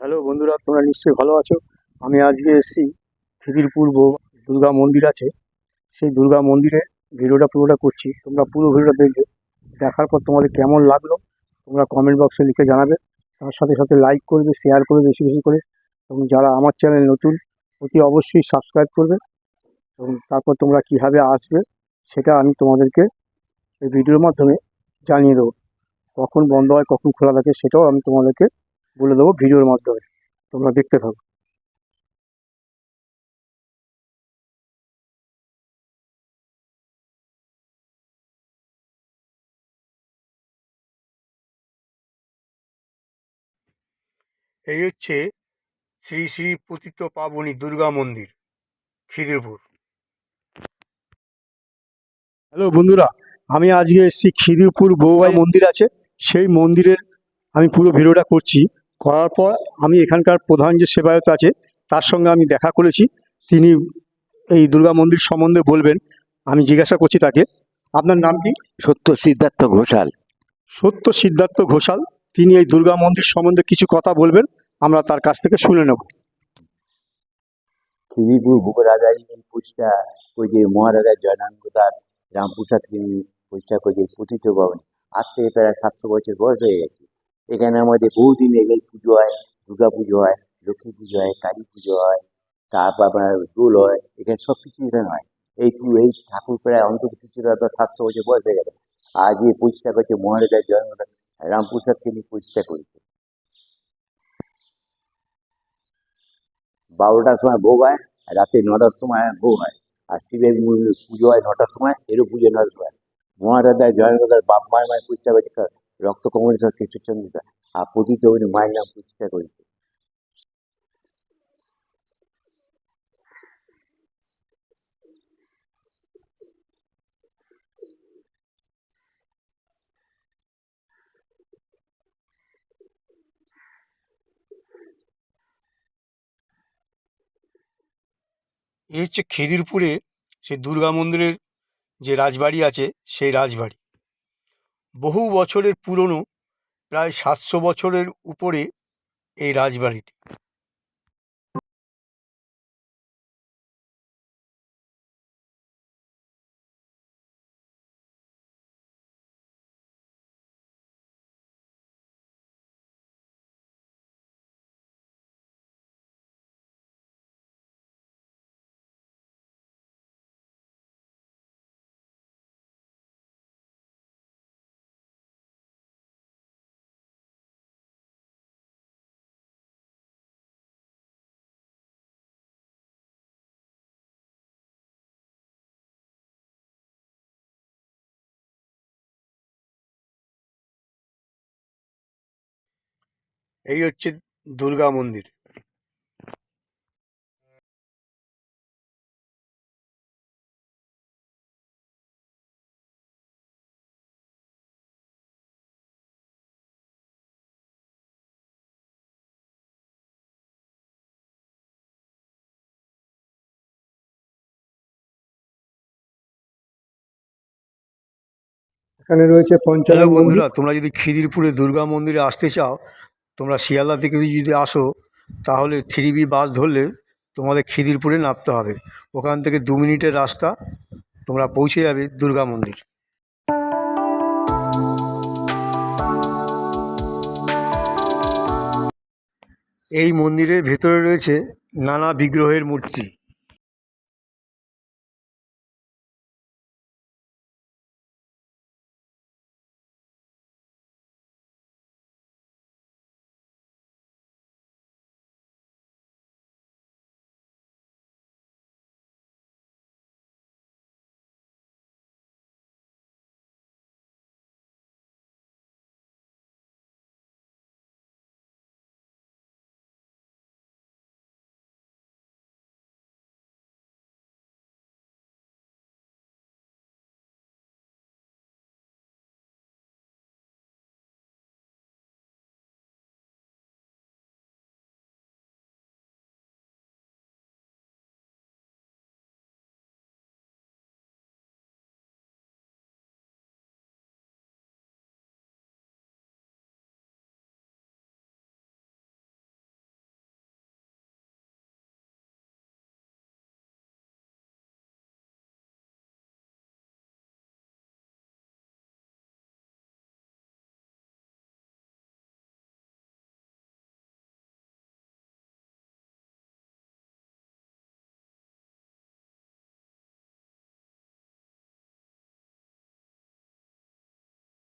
Hello বন্ধুরা, তোমরা নিশ্চয়ই ভালো আছো? আমি আজকে এসেছি খিদিরপুর দুর্গা মন্দির আছে। সেই দুর্গা মন্দিরে ভিডিওটা পুরোটা করছি। তোমরা পুরো ভিডিওটা দেখবে। দেখার পর তোমাদের কেমন লাগল, তোমরা কমেন্ট বক্সে লিখে জানাবে। তার সাথে সাথে লাইক করবে শেয়ার করবে বেশি বেশি করে। এবং যারা আমার চ্যানেল নতুন, অতি অবশ্যই সাবস্ক্রাইব করবে। এবং তারপর তোমরা কীভাবে আসবে, সেটা আমি তোমাদেরকে এই ভিডিওর মাধ্যমে জানিয়ে দেবো। কখন বন্ধ হয়, কখন খোলা থাকে, সেটাও আমি তোমাদেরকে বলে দেবো ভিডিওর মাধ্যমে। তোমরা দেখতে থাকো। এই হচ্ছে শ্রী শ্রী পতিত পাবনী দুর্গা মন্দির খিদিরপুর। হ্যালো বন্ধুরা আমি আজকে এসেছি খিদিরপুর বৌবাই মন্দির আছে। সেই মন্দিরের আমি পুরো ভিডিওটা করছি। করার পর আমি এখানকার প্রধান যে সেবায়ত আছে তার সঙ্গে আমি দেখা করেছি। তিনি এই দুর্গা মন্দির সম্বন্ধে বলবেন। আমি জিজ্ঞাসা করছি তাকে আপনার নাম কি? সত্য সিদ্ধার্থ ঘোষাল। সত্য সিদ্ধার্থ ঘোষাল তিনি এই দুর্গা মন্দির সম্বন্ধে কিছু কথা বলবেন আমরা তার কাছ থেকে শুনে নেব। খিদিরপুর ভূপরাজারী এই পুজটা ওই যে মহারাজা জয়নানদার রামপ্রসাদ তিনি পুজটা করেছে পতিত ভবন আজ থেকে প্রায় সাতশো বছর বয়স হয়ে গেছে। এখানে আমাদের বহুদিন এলে পুজো হয়, দুর্গা পুজো হয়, লক্ষ্মী পুজো হয়, কালী পুজো হয়, তারপর আপনার দোল হয়, এখানে সব কিছু এখানে হয়। এই এই ঠাকুর প্রায় অন্তত কিছু সাতশো বছর বয়স হয়ে গেল আজ এই প্রতিষ্ঠা করছে মহারাজা জয়নানদার রামপ্রসাদ তিনি প্রতিষ্ঠা করেছে। বারোটার সময় ভোগ হয়, রাতে নটার সময় ভোগ হয়, আর শিবের পুজো হয় নটার সময়, এরও পুজো নটার সময়। মহারাজা জয়নগর বাপ মায়ের মায়ের প্রতিষ্ঠা করেছে রক্ত কমলেশ্বর কৃষ্ণচন্দ্র আর পতিত মায়ের নাম প্রতিষ্ঠা করেছে এই হচ্ছে খেদিরপুরে, সেই দুর্গা মন্দিরের যে রাজবাড়ি আছে, সেই রাজবাড়ি। বহু বছরের পুরনো প্রায় সাতশো বছরের উপরে এই রাজবাড়িটি। এই হচ্ছে দুর্গা মন্দির। এখানে রয়েছে পঞ্চায়েত বন্ধুরা তোমরা যদি খিদিরপুরে দুর্গা মন্দিরে আসতে চাও তোমরা শিয়ালদা থেকে যদি আসো, তাহলে থ্রি বি বাস ধরলে তোমাদের খিদিরপুরে নামতে হবে। ওখান থেকে দু মিনিটের রাস্তা, তোমরা পৌঁছে যাবে দুর্গা মন্দির। এই মন্দিরের ভেতরে রয়েছে নানা বিগ্রহের মূর্তি।